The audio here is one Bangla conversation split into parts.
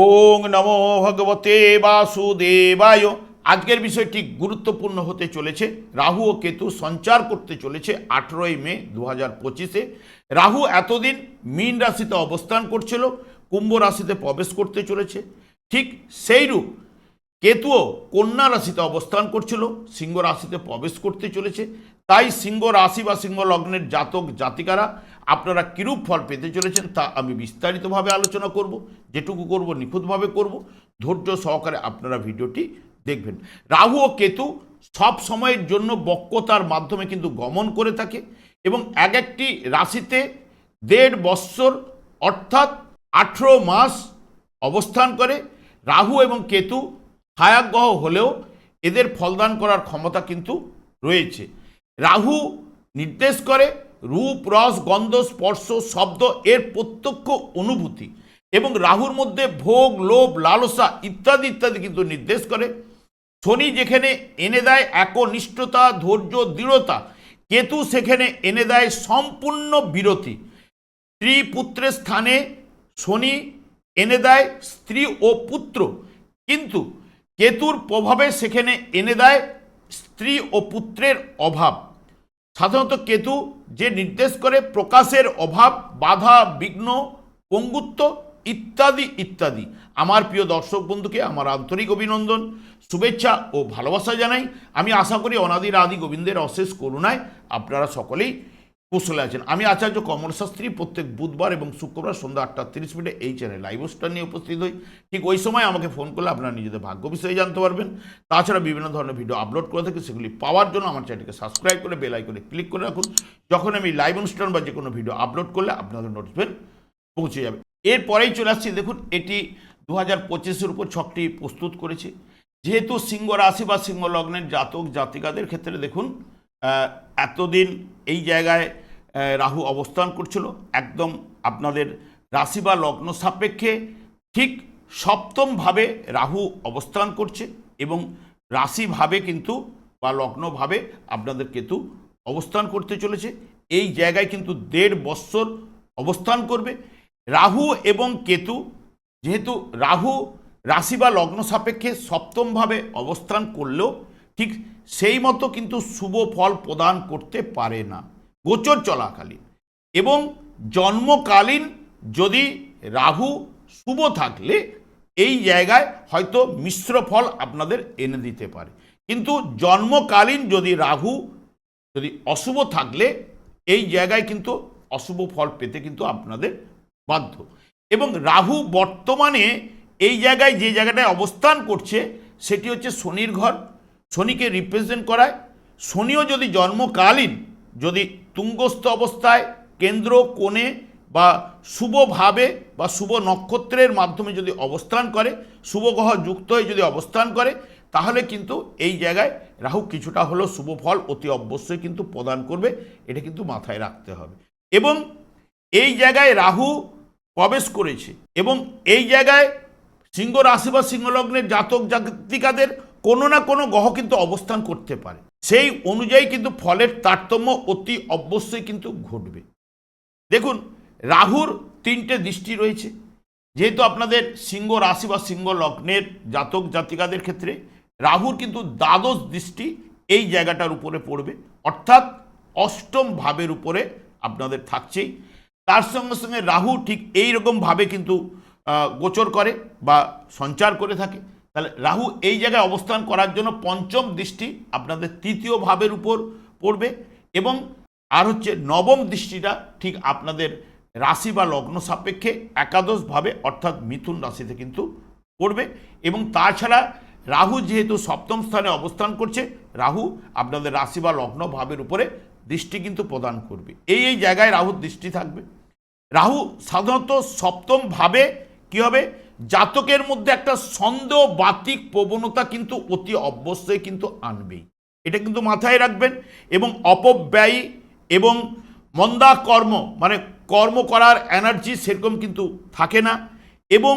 ওং নমো ভগবতে বাসুদেবায়। আজকের বিষয়টি গুরুত্বপূর্ণ হতে চলেছে। রাহু ও কেতু সঞ্চার করতে চলেছে আঠেরোই মে দু হাজার পঁচিশে। রাহু এতদিন মীন রাশিতে অবস্থান করছিল, কুম্ভ রাশিতে প্রবেশ করতে চলেছে। ঠিক সেইরূপ কেতুও কন্যা রাশিতে অবস্থান করছিল, সিংহ রাশিতে প্রবেশ করতে চলেছে। তাই সিংহ রাশি বা সিংহ লগ্নের জাতক জাতিকারা আপনারা কিরূপ ফল পেতে চলেছেন তা আমি বিস্তারিতভাবে আলোচনা করব, যেটুকু করব, নিখুঁতভাবে করব। ধৈর্য সহকারে আপনারা ভিডিওটি দেখবেন। রাহু ও কেতু সব সময়ের জন্য বক্রতার মাধ্যমে কিন্তু গমন করে থাকে এবং এক একটি রাশিতে দেড় বৎসর অর্থাৎ আঠেরো মাস অবস্থান করে। রাহু এবং কেতু ছায়াগ্রহ হলেও এদের ফলদান করার ক্ষমতা কিন্তু রয়েছে। রাহু নির্দেশ করে রূপ, রস, গন্ধ, স্পর্শ, শব্দ এর প্রত্যক্ষ অনুভূতি এবং রাহুর মধ্যে ভোগ, লোভ, লালসা ইত্যাদি ইত্যাদি কিন্তু নির্দেশ করে। শনি যেখানে এনে দেয় একনিষ্ঠতা, ধৈর্য, দৃঢ়তা, কেতু সেখানে এনে দেয় সম্পূর্ণ বিরতি। স্ত্রী পুত্রের স্থানে শনি এনে দেয় স্ত্রী ও পুত্র, কিন্তু কেতুর প্রভাবে সেখানে এনে দেয় স্ত্রী ও পুত্রের অভাব। সাধারণত কেতু যে নির্দেশ করে প্রকাশের অভাব, বাধা, বিঘ্ন, পঙ্গুত্ব ইত্যাদি ইত্যাদি। আমার প্রিয় দর্শক বন্ধুকে আমার আন্তরিক অভিনন্দন, শুভেচ্ছা ও ভালোবাসা জানাই। আমি আশা করি অনাদির আদি গোবিন্দের অশেষ করুণায় আপনারা সকলেই কুশলে আছেন। আমি আচার্য কমল শাস্ত্রী প্রত্যেক বুধবার এবং শুক্রবার সন্ধ্যা আটটা তিরিশ মিনিটে এই চ্যানেল লাইভ স্টার নিয়ে উপস্থিত হই। ঠিক ওই সময় আমাকে ফোন করলে আপনারা নিজেদের ভাগ্য বিষয়ে জানতে পারবেন। তাছাড়া বিভিন্ন ধরনের ভিডিও আপলোড করে থাকি, সেগুলি পাওয়ার জন্য আমার চ্যানেলকে সাবস্ক্রাইব করে বেল আইকনে ক্লিক করে রাখুন। যখন আমি লাইভ অনুষ্ঠান বা যে কোনো ভিডিও আপলোড করলে আপনাদের নোটিফিকেশন পৌঁছে যাবে। এরপরেই চলে আসছি, দেখুন, এটি দু হাজার পঁচিশের উপর ছকটি প্রস্তুত করেছে। যেহেতু সিংহ রাশি বা সিংহ লগ্নের জাতক জাতিকাদের ক্ষেত্রে দেখুন এতদিন এই জায়গায় রাহু অবস্থান করছিল। একদম আপনাদের রাশি বা লগ্ন সাপেক্ষে ঠিক সপ্তমভাবে রাহু অবস্থান করছে এবং রাশিভাবে কিন্তু বা লগ্নভাবে আপনাদের কেতু অবস্থান করতে চলেছে। এই জায়গায় কিন্তু দেড় বৎসর অবস্থান করবে। রাহু এবং কেতু যেহেতু রাহু রাশি বা লগ্ন সাপেক্ষে সপ্তমভাবে অবস্থান করলেও ঠিক সেই মতো কিন্তু শুভ ফল প্রদান করতে পারে না। গোচর চলাকালীন। এবং জন্মকালীন যদি রাহু শুভ থাকলে এই জায়গায় হয়তো মিশ্র ফল আপনাদের এনে দিতে পারে। কিন্তু জন্মকালীন যদি রাহু যদি অশুভ থাকলে এই জায়গায় কিন্তু অশুভ ফল পেতে কিন্তু আপনাদের বাধ্য। এবং রাহু বর্তমানে এই জায়গায় যে জায়গাটায় অবস্থান করছে সেটি হচ্ছে শনির ঘর। শনিকে রিপ্রেজেন্ট করায়। শনিও যদি জন্মকালীন যদি তুঙ্গস্থ অবস্থায় কেন্দ্র, কোণে বা শুভভাবে বা শুভ নক্ষত্রের মাধ্যমে যদি অবস্থান করে, শুভ গ্রহ যুক্ত হয়ে যদি অবস্থান করে, তাহলে কিন্তু এই জায়গায় রাহু কিছুটা হলেও শুভ ফল অতি অবশ্যই কিন্তু প্রদান করবে, এটা কিন্তু মাথায় রাখতে হবে। এবং এই জায়গায় রাহু প্রবেশ করেছে এবং এই জায়গায় সিংহ রাশি বা সিংহলগ্নের জাতক জাতিকাদের কোনো না কোনো গ্রহ কিন্তু অবস্থান করতে পারে। সেই অনুযায়ী কিন্তু ফলের তারতম্য অতি অবশ্যই কিন্তু ঘটবে। দেখুন, রাহুর তিনটে দৃষ্টি রয়েছে। যেহেতু আপনাদের সিংহ রাশি বা সিংহ লগ্নের জাতক জাতিকাদের ক্ষেত্রে রাহুর কিন্তু দ্বাদশ দৃষ্টি এই জায়গাটার উপরে পড়বে। অর্থাৎ অষ্টম ভাবের উপরে আপনাদের থাকছেই। তার সঙ্গে সঙ্গে রাহু ঠিক এই রকমভাবে কিন্তু গোচর করে বা সঞ্চার করে থাকে। তাহলে রাহু এই জায়গায় অবস্থান করার জন্য পঞ্চম দৃষ্টি আপনাদের তৃতীয় ভাবের উপর পড়বে এবং আর হচ্ছে নবম দৃষ্টিটা ঠিক আপনাদের রাশি বা লগ্ন সাপেক্ষে একাদশভাবে অর্থাৎ মিথুন রাশিতে কিন্তু পড়বে এবং তাছাড়া রাহু যেহেতু সপ্তম স্থানে অবস্থান করছে, রাহু আপনাদের রাশি বা লগ্ন ভাবের উপরে দৃষ্টি কিন্তু প্রদান করবে। এই এই জায়গায় রাহুর দৃষ্টি থাকবে। রাহু সাধারণত সপ্তম ভাবে কি হবে? জাতকের মধ্যে একটা সন্দেহ বাতিক প্রবণতা কিন্তু অতি অবশ্যই কিন্তু আনবেই। এটা কিন্তু মাথায় রাখবেন এবং অপব্যয়ী এবং মন্দা কর্ম মানে কর্ম করার এনার্জি সেরকম কিন্তু থাকে না এবং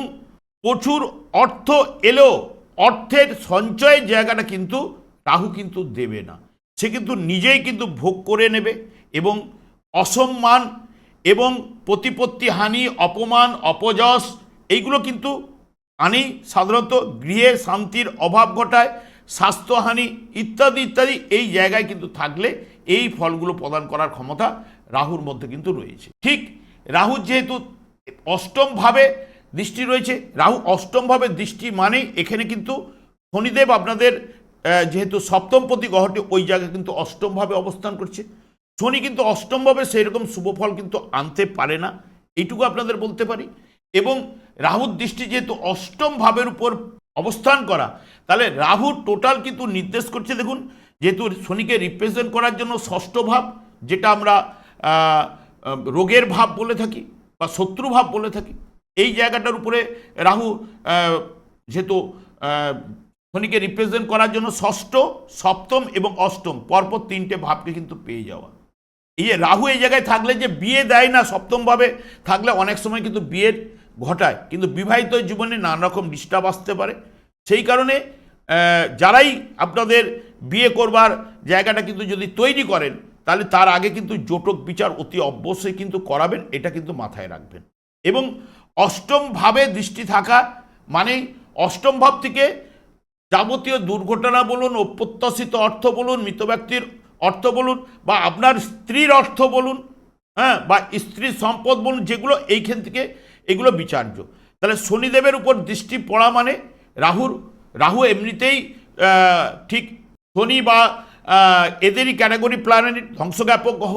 প্রচুর অর্থ এলেও অর্থের সঞ্চয়ের জায়গাটা কিন্তু রাহু কিন্তু দেবে না। সে কিন্তু নিজেই কিন্তু ভোগ করে নেবে এবং অসম্মান এবং প্রতিপত্তি হানি, অপমান, অপযশ এইগুলো কিন্তু আনি সাধারণত গৃহে শান্তির অভাব ঘটায়, স্বাস্থ্যহানি ইত্যাদি ইত্যাদি এই জায়গায় কিন্তু থাকলে এই ফলগুলো প্রদান করার ক্ষমতা রাহুর মধ্যে কিন্তু রয়েছে। ঠিক রাহুর যেহেতু অষ্টমভাবে দৃষ্টি রয়েছে, রাহু অষ্টমভাবে দৃষ্টি মানে এখানে কিন্তু শনিদেব আপনাদের যেহেতু সপ্তমপতি গ্রহটি ওই জায়গায় কিন্তু অষ্টমভাবে অবস্থান করছে। শনি কিন্তু অষ্টমভাবে সেই রকম শুভ ফল কিন্তু আনতে পারে না, এইটুকু আপনাদের বলতে পারি। এবং রাহুর দৃষ্টি যেহেতু অষ্টম ভাবের উপর অবস্থান করা, তাহলে রাহু টোটাল কিন্তু নির্দেশ করছে, দেখুন, যেহেতু শনিকে রিপ্রেজেন্ট করার জন্য ষষ্ঠ ভাব, যেটা আমরা রোগের ভাব বলে থাকি বা শত্রু ভাব বলে থাকি, এই জায়গাটার উপরে রাহু যেহেতু শনিকে রিপ্রেজেন্ট করার জন্য ষষ্ঠ, সপ্তম এবং অষ্টম, পরপর তিনটে ভাবকে কিন্তু পেয়ে যাওয়া। এই রাহু এই জায়গায় থাকলে যে বিয়ে দেয় না সপ্তমভাবে থাকলে অনেক সময় কিন্তু বিয়ের ঘটায়। কিন্তু বিবাহিত জীবনে নানা রকম ডিস্টার্ব আসতে পারে। সেই কারণে যারাই আপনাদের বিয়ে করবার জায়গাটা কিন্তু যদি তৈরি করেন, তাহলে তার আগে কিন্তু জোটক বিচার অতি অবশ্যই কিন্তু করাবেন, এটা কিন্তু মাথায় রাখবেন। এবং অষ্টম ভাবে দৃষ্টি থাকা মানে অষ্টম ভাব থেকে যাবতীয় দুর্ঘটনা বলুন, অপ্রত্যাশিত অর্থ বলুন, মৃত ব্যক্তির অর্থ বলুন, বা আপনার স্ত্রীর অর্থ বলুন হ্যাঁ বা স্ত্রীর সম্পদ বলুন, যেগুলো এইখান থেকে এগুলো বিচার্য। তাহলে শনিদেবের উপর দৃষ্টি পড়া মানে রাহুর, রাহু এমনিতেই ঠিক শনি বা এদেরই ক্যাটাগরি প্ল্যানেট ধ্বংসজ্ঞাপক গ্রহ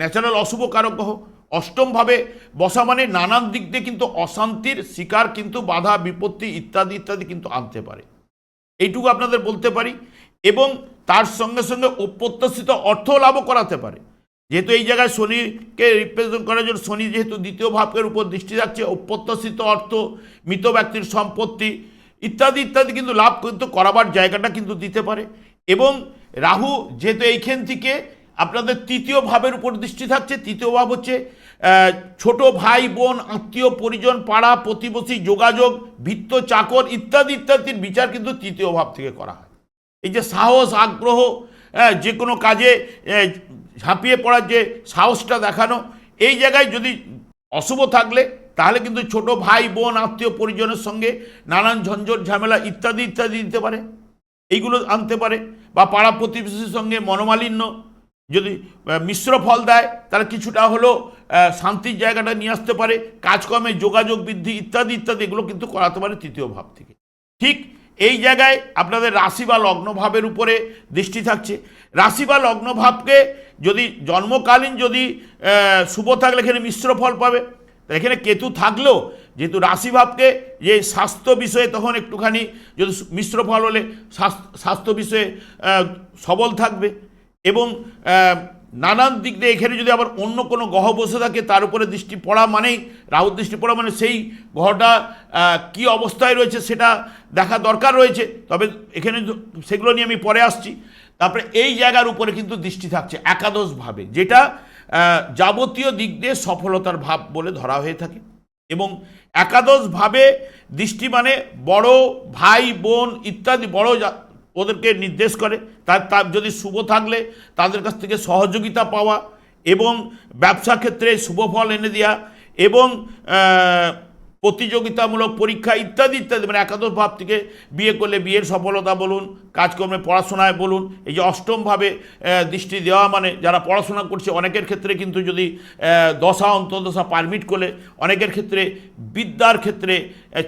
ন্যাচারাল অশুভ কারক গ্রহ, অষ্টমভাবে বসা মানে নানান দিক দিয়ে কিন্তু অশান্তির শিকার কিন্তু বাধা, বিপত্তি ইত্যাদি ইত্যাদি কিন্তু আনতে পারে। এইটুকু আপনাদের বলতে পারি এবং তার সঙ্গে সঙ্গে অপ্রত্যাশিত অর্থ লাভও করাতে পারে। যেহেতু এই জায়গায় শনিকে রিপ্রেজেন্ট করার জন্য শনি যেহেতু দ্বিতীয় ভাবের উপর দৃষ্টি রাখছে, অপ্রত্যাশিত অর্থ, মৃত ব্যক্তির সম্পত্তি, ইত্যাদি ইত্যাদি কিন্তু লাভ কিন্তু করাবার জায়গাটা কিন্তু দিতে পারে। এবং রাহু যেহেতু এইখান থেকে আপনাদের তৃতীয় ভাবের উপর দৃষ্টি থাকছে, তৃতীয় ভাব হচ্ছে ছোট ভাই, বোন, আত্মীয়, পরিজন, পাড়া, প্রতিবেশী, যোগাযোগ ভিত্ত চাকর, ইত্যাদি, ইত্যাদির বিচার কিন্তু তৃতীয় ভাব থেকে করা হয়। এই যে সাহস, আগ্রহ যে কোনো কাজে ঝাঁপিয়ে পড়ার যে সাহসটা দেখানো এই জায়গায় যদি অশুভ থাকলে তাহলে কিন্তু ছোট ভাই বোন আত্মীয় পরিজনের সঙ্গে নানান ঝঞ্ঝট ঝামেলা ইত্যাদি ইত্যাদি দিতে পারে। এইগুলো আনতে পারে। বা পাড়া প্রতিবেশীর সঙ্গে মনোমালিন্য যদি মিশ্র ফল দেয় তাহলে কিছুটা আহ, শান্তির জায়গাটা নিয়ে আসতে পারে। কাজকর্মে যোগাযোগ বৃদ্ধি ইত্যাদি ইত্যাদি এগুলো কিন্তু করাতে পারে তৃতীয় ভাব থেকে। ঠিক এই জায়গায় আপনাদের রাশি বা লগ্নভাবের উপরে দৃষ্টি থাকছে। রাশি বা লগ্নভাবকে যদি জন্মকালীন যদি শুভ থাকলে এখানে মিশ্র ফল পাবে। এখানে কেতু থাকলেও যেহেতু রাশিভাবকে যে স্বাস্থ্য বিষয়ে তখন একটুখানি যদি মিশ্র ফল হলে স্বাস্থ্য বিষয়ে সবল থাকবে। এবং নানান দিক দিয়ে এখানে যদি আবার অন্য কোনো গ্রহ বসে থাকে, তার উপরে দৃষ্টি পড়া মানেই, রাহুর দৃষ্টি পড়া মানে সেই গ্রহটা কি অবস্থায় রয়েছে সেটা দেখা দরকার রয়েছে। তবে এখানে সেগুলো নিয়ে আমি পরে আসছি। তারপরে এই জায়গার উপরে কিন্তু দৃষ্টি থাকছে একাদশভাবে, যেটা যাবতীয় দিক দিয়ে সফলতার ভাব বলে ধরা হয়ে থাকে। এবং একাদশভাবে দৃষ্টি মানে বড় ভাই, বোন ইত্যাদি, বড় ওদেরকে নির্দেশ করে। তার তার যদি শুভ থাকলে তাদের কাছ থেকে সহযোগিতা পাওয়া এবং ব্যবসা ক্ষেত্রে শুভ ফল এনে দেওয়া এবং প্রতিযোগিতামূলক পরীক্ষা ইত্যাদি ইত্যাদি। মানে একাদশ ভাব থেকে বিয়ে করলে বিয়ের সফলতা বলুন, কাজকর্মে পড়াশোনায় বলুন, এই যে অষ্টমভাবে দৃষ্টি দেওয়া মানে যারা পড়াশোনা করছে, অনেকের ক্ষেত্রে কিন্তু যদি দশা, অন্তর্দশা পারমিট করলে অনেকের ক্ষেত্রে বিদ্যার ক্ষেত্রে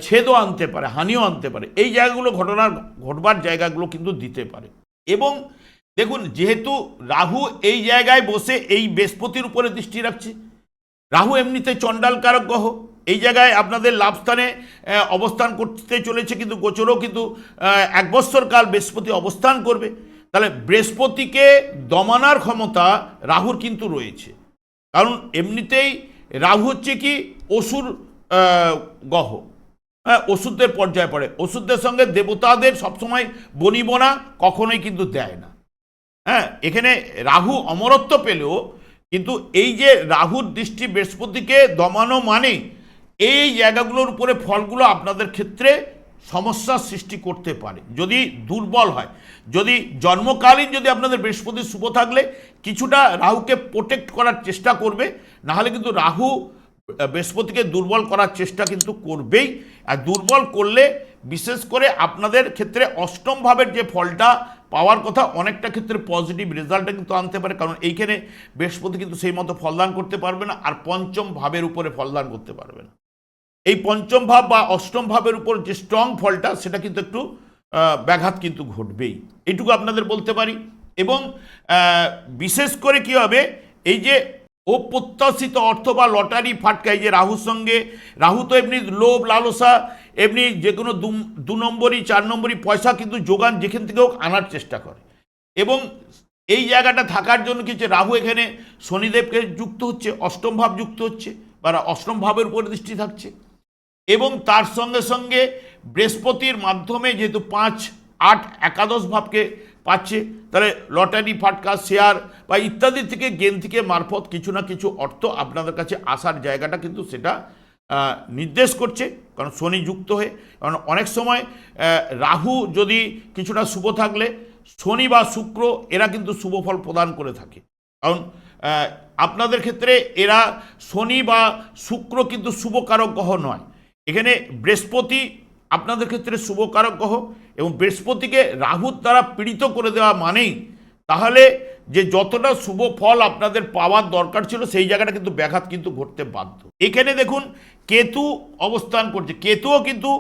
ছেদও আনতে পারে, হানিও আনতে পারে। এই জায়গাগুলো ঘটনার, ঘটবার জায়গাগুলো কিন্তু দিতে পারে। এবং দেখুন, যেহেতু রাহু এই জায়গায় বসে এই বৃহস্পতির উপরে দৃষ্টি রাখছে, রাহু এমনিতে চণ্ডালকারক গ্রহ এই জায়গায় আপনাদের লাভস্থানে অবস্থান করতে চলেছে কিন্তু গোচরও কিন্তু এক বৎসর কাল বৃহস্পতি অবস্থান করবে। তাহলে বৃহস্পতিকে দমানার ক্ষমতা রাহুর কিন্তু রয়েছে। কারণ এমনিতেই রাহু হচ্ছে কি, অসুর গহ হ্যাঁ ওষুধের পর্যায়ে পড়ে। ওষুধদের সঙ্গে দেবতাদের সবসময় বনিবনা কখনোই কিন্তু দেয় না। হ্যাঁ এখানে রাহু অমরত্ব পেলেও কিন্তু এই যে রাহুর দৃষ্টি বৃহস্পতিকে দমানো মানে এই জায়গাগুলোর উপরে ফলগুলো আপনাদের ক্ষেত্রে সমস্যার সৃষ্টি করতে পারে। যদি দুর্বল হয়, যদি জন্মকালীন যদি আপনাদের বৃহস্পতি শুভ থাকলে, কিছুটা রাহুকে প্রোটেক্ট করার চেষ্টা করবে, নাহলে কিন্তু রাহু বৃহস্পতিকে দুর্বল করার চেষ্টা কিন্তু করবেই। আর দুর্বল করলে, বিশেষ করে আপনাদের ক্ষেত্রে অষ্টম ভাবের যে ফলটা পাওয়ার কথা, অনেকটা ক্ষেত্রে পজিটিভ রেজাল্টটা কিন্তু আনতে পারে। কারণ এইখানে বৃহস্পতি কিন্তু সেই মতো ফলদান করতে পারবে না, আর পঞ্চম ভাবের উপরে ফলদান করতে পারবে না। এই পঞ্চম ভাব বা অষ্টম ভাবের উপর যে স্ট্রং ফলটা, সেটা কিন্তু একটু ব্যাঘাত কিন্তু ঘটবেই। এটুকু আপনাদের বলতে পারি। এবং বিশেষ করে কি হবে, এই যে অপ্রত্যাশিত অর্থ বা লটারি ফাটকা, এই যে রাহুর সঙ্গে, রাহু তো এমনি লোভ, লালসা, এমনি যে কোনো দু- নম্বরই, চার নম্বরই, পয়সা কিন্তু যোগান যেখান থেকে হোক আনার চেষ্টা করে। এবং এই জায়গাটা থাকার জন্য কি হচ্ছে রাহু এখানে শনিদেবকে যুক্ত হচ্ছে, অষ্টম ভাব যুক্ত হচ্ছে, বা অষ্টম ভাবের উপর দৃষ্টি থাকছে। এবং তার সঙ্গে সঙ্গে বৃহস্পতির মাধ্যমে যেহেতু পাঁচ, আট একাদশ ভাবকে পাচ্ছে, তাহলে লটারি, ফাটকা, শেয়ার বা ইত্যাদি থেকে, গেম থেকে মারফত কিছু না কিছু অর্থ আপনাদের কাছে আসার জায়গাটা কিন্তু সেটা নির্দেশ করছে। কারণ শনি যুক্ত হয়ে, কারণ অনেক সময় রাহু যদি কিছুটা শুভ থাকলে, শনি বা শুক্র এরা কিন্তু শুভ ফল প্রদান করে থাকে। কারণ আপনাদের ক্ষেত্রে এরা শনি বা শুক্র কিন্তু শুভকারক গ্রহ নয়। এখানে বৃহস্পতি আপনাদের ক্ষেত্রে শুভকারক গ্রহ এবং বৃহস্পতিকে রাহুর দ্বারা পীড়িত করে দেওয়া মানেই তাহলে যে যতটা শুভ ফল আপনাদের পাওয়ার দরকার ছিল সেই জায়গাটা কিন্তু ব্যাঘাত কিন্তু ঘটতে বাধ্য। এখানে দেখুন, কেতু অবস্থান করছে। কেতুও কিন্তু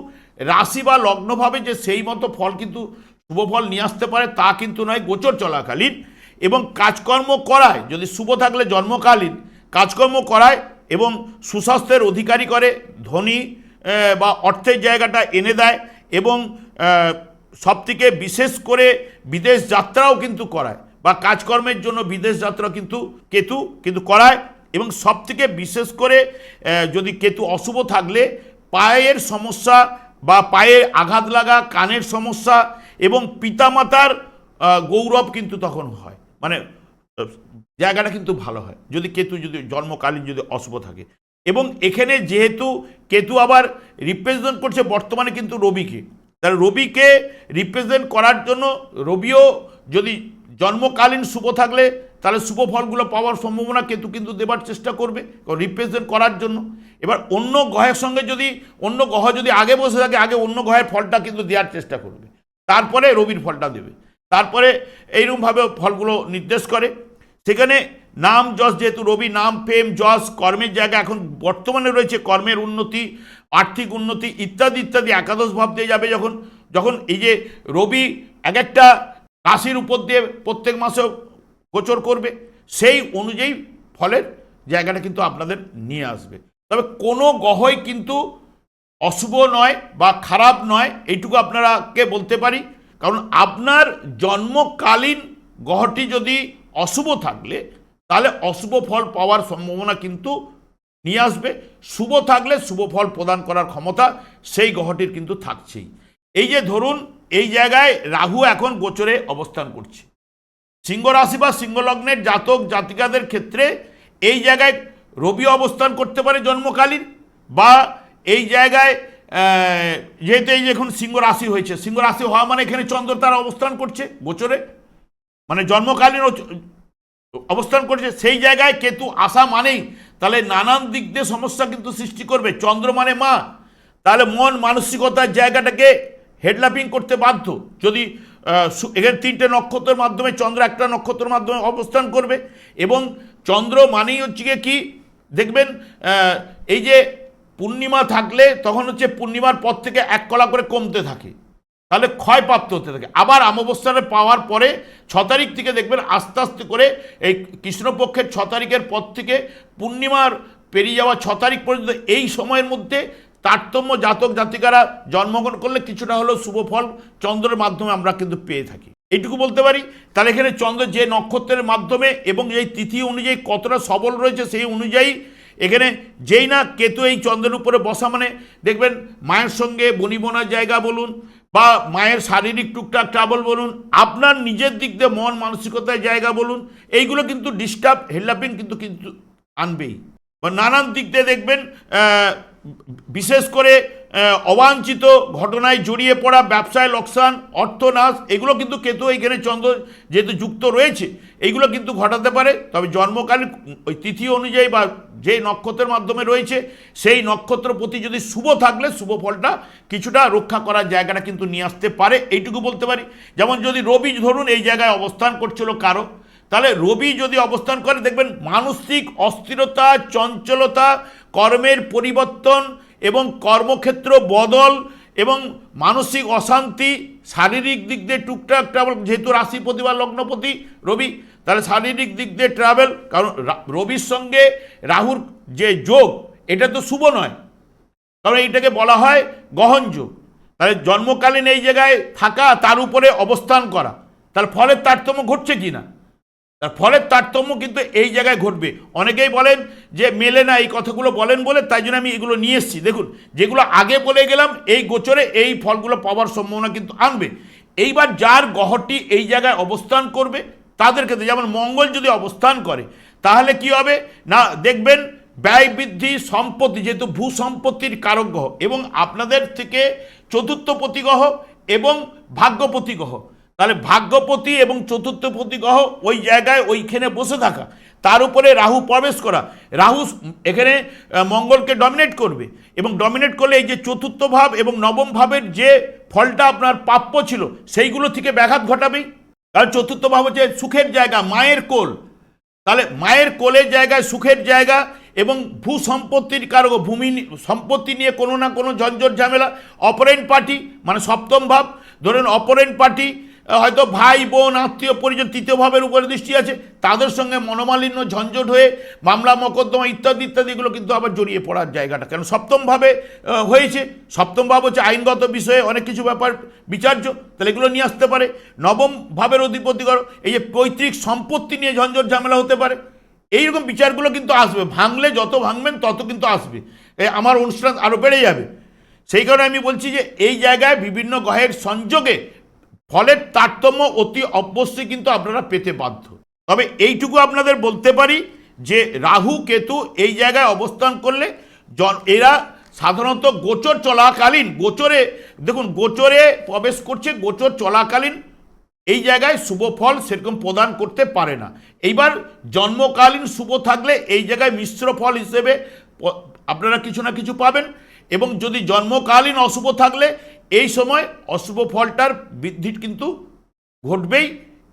রাশি বা লগ্নভাবে যে সেই মতো ফল কিন্তু শুভ ফল নিয়ে আসতে পারে তা কিন্তু নয়, গোচর চলাকালীন এবং কাজকর্ম করায়, যদি শুভ থাকলে জন্মকালীন কাজকর্ম করায় এবং সুস্বাস্থ্যের অধিকারী করে, ধনী বা অর্থের জায়গাটা এনে দেয় এবং সবথেকে বিশেষ করে বিদেশ যাত্রাও কিন্তু করায় বা কাজকর্মের জন্য বিদেশ যাত্রা কিন্তু কেতু কিন্তু করায় এবং সবথেকে বিশেষ করে যদি কেতু অশুভ থাকলে পায়ের সমস্যা বা পায়ে আঘাত লাগা, কানের সমস্যা এবং পিতামাতার গৌরব কিন্তু তখন হয়। মানে জায়গাটা কিন্তু ভালো হয়। যদি কেতু যদি জন্মকালীন যদি অশুভ থাকে। এবং এখানে যেহেতু কেতু আবার রিপ্রেজেন্ট করছে বর্তমানে কিন্তু রবিকে। তাহলে রবিকে রিপ্রেজেন্ট করার জন্য রবিও যদি জন্মকালীন শুভ থাকলে, তাহলে শুভ ফলগুলো পাওয়ার সম্ভাবনা কেতু কিন্তু দেবার চেষ্টা করবে রিপ্রেজেন্ট করার জন্য। এবার অন্য গ্রহের সঙ্গে যদি, অন্য গ্রহ যদি আগে বসে থাকে, আগে অন্য গ্রহের ফলটা কিন্তু দেওয়ার চেষ্টা করবে। তারপরে রবির ফলটা দেবে। তারপরে এইরকমভাবে ফলগুলো নির্দেশ করে। সেখানে নাম যশ যেহেতু রবি, নাম, প্রেম, যশ, কর্মের জায়গা এখন বর্তমানে রয়েছে, কর্মের উন্নতি, আর্থিক উন্নতি, ইত্যাদি ইত্যাদি একাদশ ভাব দিয়ে যাবে যখন যখন এই যে রবি এক একটা রাশির উপর দিয়ে প্রত্যেক মাসে গোচর করবে, সেই অনুযায়ী ফলের জায়গাটা কিন্তু আপনাদের নিয়ে আসবে। তবে কোনো গ্রহই কিন্তু অশুভ নয় বা খারাপ নয়, এইটুকু আপনারাকে বলতে পারি। কারণ আপনার জন্মকালীন গ্রহটি যদি অশুভ থাকলে তাহলে অশুভ ফল পাওয়ার সম্ভাবনা কিন্তু নিয়ে আসবে। শুভ থাকলে শুভ ফল প্রদান করার ক্ষমতা সেই গ্রহটির কিন্তু থাকছেই। এই যে ধরুন, এই জায়গায় রাহু এখন গোচরে অবস্থান করছে। সিংহ রাশি বা সিংহ লগ্নের জাতক জাতিকাদের ক্ষেত্রে এই জায়গায় রবি অবস্থান করতে পারে জন্মকালীন বা এই জায়গায় যেহেতু এই এখন সিংহ রাশি হয়েছে, সিংহ রাশি হওয়া মানে এখানে চন্দ্র তারা অবস্থান করছে গোচরে। মানে জন্মকালীন অবস্থান করছে, সেই জায়গায় কেতু আসা মানেই, তাহলে নানান দিক দিয়ে সমস্যা কিন্তু সৃষ্টি করবে। চন্দ্র মানে মা। তাহলে মন মানসিকতার জায়গাটাকে হেডলাপিং করতে বাধ্য। যদি এখানে তিনটে নক্ষত্রের মাধ্যমে, চন্দ্র একটা নক্ষত্রের মাধ্যমে অবস্থান করবে। এবং চন্দ্র মানেই হচ্ছে গিয়ে কি? দেখবেন এই যে পূর্ণিমা থাকলে তখন হচ্ছে পূর্ণিমার পর থেকে এক কলা করে কমতে থাকে। তাহলে ক্ষয়প্রাপ্ত হতে থাকে। আবার অমাবস্যারে পাওয়ার পরে ছ তারিখ থেকে দেখবেন আস্তে আস্তে করে এই কৃষ্ণপক্ষের ছ তারিখের পর থেকে পূর্ণিমার পেরিয়ে যাওয়া ছ তারিখ পর্যন্ত এই সময়ের মধ্যে তারতম্য জাতক জাতিকারা জন্মগ্রহণ করলে কিছুটা হলেও শুভ ফল চন্দ্রের মাধ্যমে আমরা কিন্তু পেয়ে থাকি। এইটুকু বলতে পারি? তাহলে এখানে চন্দ্র যে নক্ষত্রের মাধ্যমে এবং এই তিথি অনুযায়ী কতটা সবল রয়েছে সেই অনুযায়ী এখানে যেই না কেতু এই চন্দ্রের উপরে বসা মানে দেখবেন মায়ের সঙ্গে বনিবনার জায়গা বলুন বা মায়ের শারীরিক টুকটাক ট্রাবল বলুন, আপনার নিজের দিক দিয়ে মন মানসিকতায় জায়গা বলুন, এইগুলো কিন্তু ডিস্টার্ব হেল্লাপিং কিন্তু কিন্তু আনবেই। বা নানান দিক দিয়ে দেখবেন বিশেষ করে অবাঞ্ছিত ঘটনায় জড়িয়ে পড়া ব্যবসায় লোকসান, অর্থনাশ, এগুলো কিন্তু কেতু এখানে চন্দ্র যেহেতু যুক্ত রয়েছে, এইগুলো কিন্তু ঘটাতে পারে। তবে জন্মকালীন ওই তিথি অনুযায়ী বা যে নক্ষত্রের মাধ্যমে রয়েছে, সেই নক্ষত্র প্রতি যদি শুভ থাকলে শুভ ফলটা কিছুটা রক্ষা করার জায়গাটা কিন্তু নিয়ে আসতে পারে, এইটুকু বলতে পারি। যেমন যদি রবি ধরুন এই জায়গায় অবস্থান করছিল কারও, তাহলে রবি যদি অবস্থান করে, দেখবেন মানসিক অস্থিরতা, চঞ্চলতা, কর্মের পরিবর্তন এবং কর্মক্ষেত্র বদল এবং মানসিক অশান্তি, শারীরিক দিক দিয়ে টুকটাক ট্রাভেল যেহেতু রাশি প্রতিবার লগ্নপতি রবি, তাহলে শারীরিক দিক দিয়ে ট্রাভেল কারণ রবির সঙ্গে রাহুর যে যোগ, এটা তো শুভ নয়। কারণ এইটাকে বলা হয় গহন যোগ। তাহলে জন্মকালীন এই জায়গায় থাকা, তার উপরে অবস্থান করা। তার ফলে তারতম্য ঘটছে কি না তার ফলের তারতম্য কিন্তু এই জায়গায় ঘটবে। অনেকেই বলেন যে মেলে না, এই কথাগুলো বলেন বলে তাই জন্য আমি এগুলো নিয়ে এসেছি। দেখুন, যেগুলো আগে বলে গেলাম, এই গোচরে এই ফলগুলো পাওয়ার সম্ভাবনা কিন্তু আনবে। এইবার যার গহরটি এই জায়গায় অবস্থান করবে, তাদের ক্ষেত্রে যেমন মঙ্গল যদি অবস্থান করে, তাহলে কি হবে? না, দেখবেন ব্যয় বৃদ্ধি, সম্পত্তি যেহেতু ভূ সম্পত্তির কারক গ্রহ এবং আপনাদের থেকে চতুর্থ প্রতিগ্রহ এবং ভাগ্যপতি তাহলে ভাগ্যপতি এবং চতুর্থপতি গ্রহ ওই জায়গায় ওইখানে বসে থাকা। তার উপরে রাহু প্রবেশ করা। রাহু এখানে মঙ্গলকে ডমিনেট করবে এবং ডমিনেট করলে এই যে চতুর্থ ভাব এবং নবম ভাবের যে ফলটা আপনার প্রাপ্য ছিল, সেইগুলো থেকে ব্যাঘাত ঘটাবেই কারণ চতুর্থ ভাব হচ্ছে সুখের জায়গা, মায়ের কোল। তাহলে মায়ের কোলের জায়গায় সুখের জায়গা এবং ভূ সম্পত্তির কারক, ভূমি সম্পত্তি নিয়ে কোনো না কোনো ঝঞ্ঝট ঝামেলা। অপরেন্ট পার্টি মানে সপ্তম ভাব। ধরুন অপরেন্ট পার্টি হয়তো ভাই, বোন, আত্মীয়, পরিজন তৃতীয় ভাবের উপরে দৃষ্টি আছে। তাদের সঙ্গে মনোমালিন্য, ঝঞ্ঝট হয়ে মামলা, মকদ্দমা ইত্যাদি ইত্যাদি এগুলো কিন্তু আবার জড়িয়ে পড়ার জায়গাটা। কেন? সপ্তমভাবে হয়েছে। সপ্তম ভাব হচ্ছে আইনগত বিষয়ে অনেক কিছু ব্যাপার বিচার্য, তাহলে এগুলো নিয়ে আসতে পারে। নবম ভাবের অধিপতি করো, এই যে পৈতৃক সম্পত্তি নিয়ে ঝঞ্ঝট ঝামেলা হতে পারে। এইরকম বিচারগুলো কিন্তু আসবে। ভাঙলে যত ভাঙবেন, তত কিন্তু আসবে। আমার অনুষ্ঠান আরও বেড়ে যাবে। সেই কারণে আমি বলছি যে, এই জায়গায় বিভিন্ন গ্রহের সংযোগে ফলের তারতম্য অতি অবশ্যই কিন্তু আপনারা পেতে বাধ্য। তবে এইটুকু আপনাদের বলতে পারি যে রাহু, কেতু এই জায়গায় অবস্থান করলে এরা সাধারণত গোচর চলাকালীন, গোচরে, দেখুন, গোচরে প্রবেশ করছে, গোচর চলাকালীন, এই জায়গায় শুভ ফল সেরকম প্রদান করতে পারে না। এইবার জন্মকালীন শুভ থাকলে এই জায়গায় মিশ্র ফল হিসেবে আপনারা কিছু না কিছু পাবেন এবং যদি জন্মকালীন অশুভ থাকলে এই সময় অশুভ ফলটার বৃদ্ধি কিন্তু ঘটবেই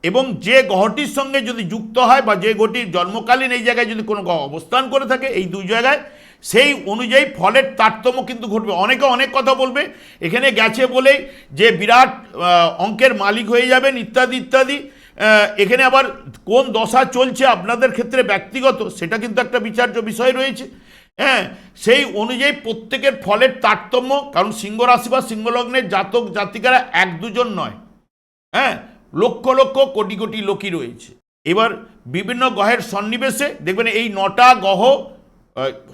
এবং যে গ্রহটির সঙ্গে যদি যুক্ত হয় বা যে গ্রহটির জন্মকালীন এই জায়গায় যদি কোনো গ্রহ অবস্থান করে থাকে এই দুই জায়গায়, সেই অনুযায়ী ফলের তারতম্য কিন্তু ঘটবে। অনেকে অনেক কথা বলবে। এখানে গেছে বলেই যে বিরাট অঙ্কের মালিক হয়ে যাবেন, ইত্যাদি ইত্যাদি। এখানে আবার কোন দশা চলছে আপনাদের ক্ষেত্রে ব্যক্তিগত, সেটা কিন্তু একটা বিচার্য বিষয় রয়েছে। হ্যাঁ সেই অনুযায়ী প্রত্যেকের ফলের তারতম্য, কারণ সিংহ রাশি বা সিংহলগ্নের জাতক জাতিকারা এক দুজন নয়। হ্যাঁ লক্ষ লক্ষ কোটি কোটি লোকই রয়েছে। এবার বিভিন্ন গ্রহের সন্নিবেশে দেখবেন এই নটা গ্রহ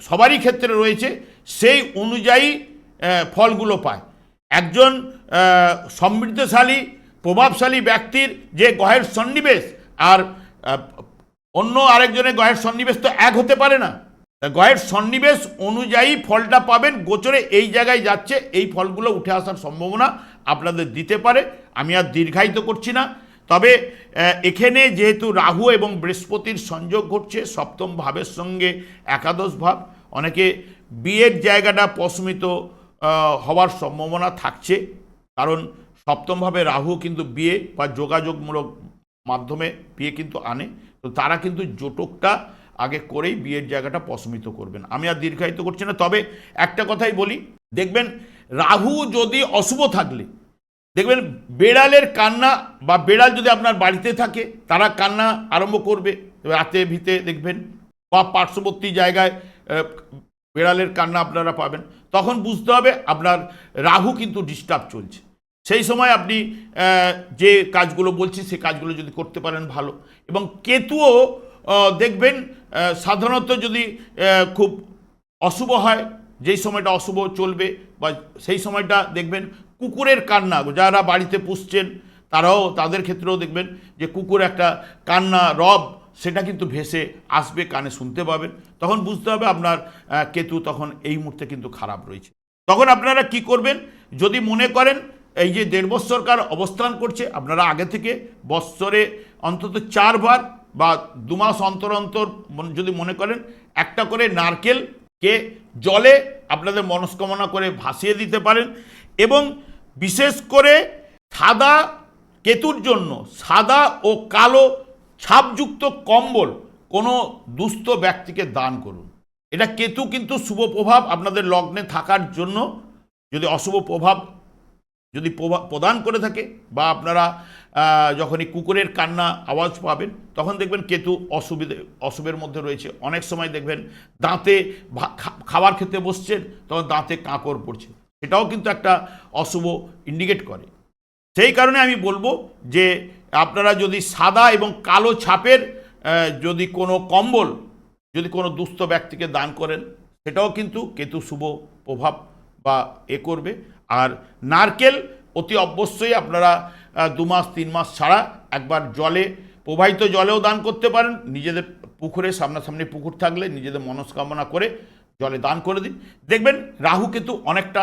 সবারই ক্ষেত্রে রয়েছে, সেই অনুযায়ী ফলগুলো পায়। একজন সমৃদ্ধশালী, প্রভাবশালী ব্যক্তির যে গ্রহের সন্নিবেশ, আর অন্য আরেকজনের গ্রহের সন্নিবেশ তো এক হতে পারে না। তা গ্রহের সন্নিবেশ অনুযায়ী ফলটা পাবেন। গোচরে এই জায়গায় যাচ্ছে, এই ফলগুলো উঠে আসার সম্ভাবনা আপনাদের দিতে পারে। আমি আর দীর্ঘায়িত করছি না। তবে এখানে যেহেতু রাহু এবং বৃহস্পতির সংযোগ ঘটছে, সপ্তম ভাবের সঙ্গে একাদশ ভাব, অনেকে বিয়ের জায়গাটা প্রশমিত হওয়ার সম্ভাবনা থাকছে। কারণ সপ্তমভাবে রাহু কিন্তু বিয়ে বা যোগাযোগমূলক মাধ্যমে বিয়ে কিন্তু আনে। তো তারা কিন্তু জোটকটা আগে করেই বিয়ের জায়গাটা প্রশমিত করবেন। আমি আর দীর্ঘায়িত করছি না, তবে একটা কথাই বলি, দেখবেন রাহু যদি অশুভ থাকলে, দেখবেন বেড়ালের কান্না বা বেড়াল যদি আপনার বাড়িতে থাকে, তারা কান্না আরম্ভ করবে। রাতে ভিতে দেখবেন বা পার্শ্ববর্তী জায়গায় বেড়ালের কান্না আপনারা পাবেন। তখন বুঝতে হবে আপনার রাহু কিন্তু ডিস্টার্ব চলছে। সেই সময় আপনি যে কাজগুলো বলছি, সে কাজগুলো যদি করতে পারেন ভালো। এবং কেতুও দেখবেন সাধারণত যদি খুব অশুভ হয়, যেই সময়টা অশুভ চলবে বা সেই সময়টা দেখবেন কুকুরের কান্না, যারা বাড়িতে পুষছেন, তারাও তাদের ক্ষেত্রেও দেখবেন যে কুকুর একটা কান্না, রব, সেটা কিন্তু ভেসে আসবে, কানে শুনতে পাবেন। তখন বুঝতে হবে আপনার কেতু তখন এই মুহূর্তে কিন্তু খারাপ রয়েছে। তখন আপনারা কি করবেন? যদি মনে করেন এই যে দেড় বৎসরকার অবস্থান করছে, আপনারা আগে থেকে বৎসরে অন্তত চারবার বা দু মাস অন্তর অন্তর যদি মনে করেন, একটা করে নারকেলকে জলে আপনাদের মনস্কামনা করে ভাসিয়ে দিতে পারেন এবং বিশেষ করে সাদা কেতুর জন্য, সাদা ও কালো ছাপযুক্ত কম্বল কোনো দুস্থ ব্যক্তিকে দান করুন। এটা কেতু কিন্তু শুভ প্রভাব আপনাদের লগ্নে থাকার জন্য যদি অশুভ প্রভাব যদি প্রদান করে থাকে বা আপনারা যখনই কুকুরের কান্না আওয়াজ পাবেন, তখন দেখবেন কেতু অসুবিধে, অশুভের মধ্যে রয়েছে। অনেক সময় দেখবেন দাঁতে খাবার খেতে বসছেন, তখন দাঁতে কাঁকড় পড়ছে। এটাও কিন্তু একটা অশুভ ইন্ডিকেট করে। সেই কারণে আমি বলব যে, আপনারা যদি সাদা এবং কালো ছাপের যদি কোনো কম্বল, যদি কোনো দুস্থ ব্যক্তিকে দান করেন, সেটাও কিন্তু কেতু শুভ প্রভাব বা এ করবে। আর নারকেল অতি অবশ্যই আপনারা দু মাস, তিন মাস ছাড়া একবার জলে, প্রবাহিত জলেও দান করতে পারেন। নিজেদের পুকুরে সামনাসামনি পুকুর থাকলে নিজেদের মনস্কামনা করে জলে দান করে দিন। দেখবেন রাহু কিন্তু অনেকটা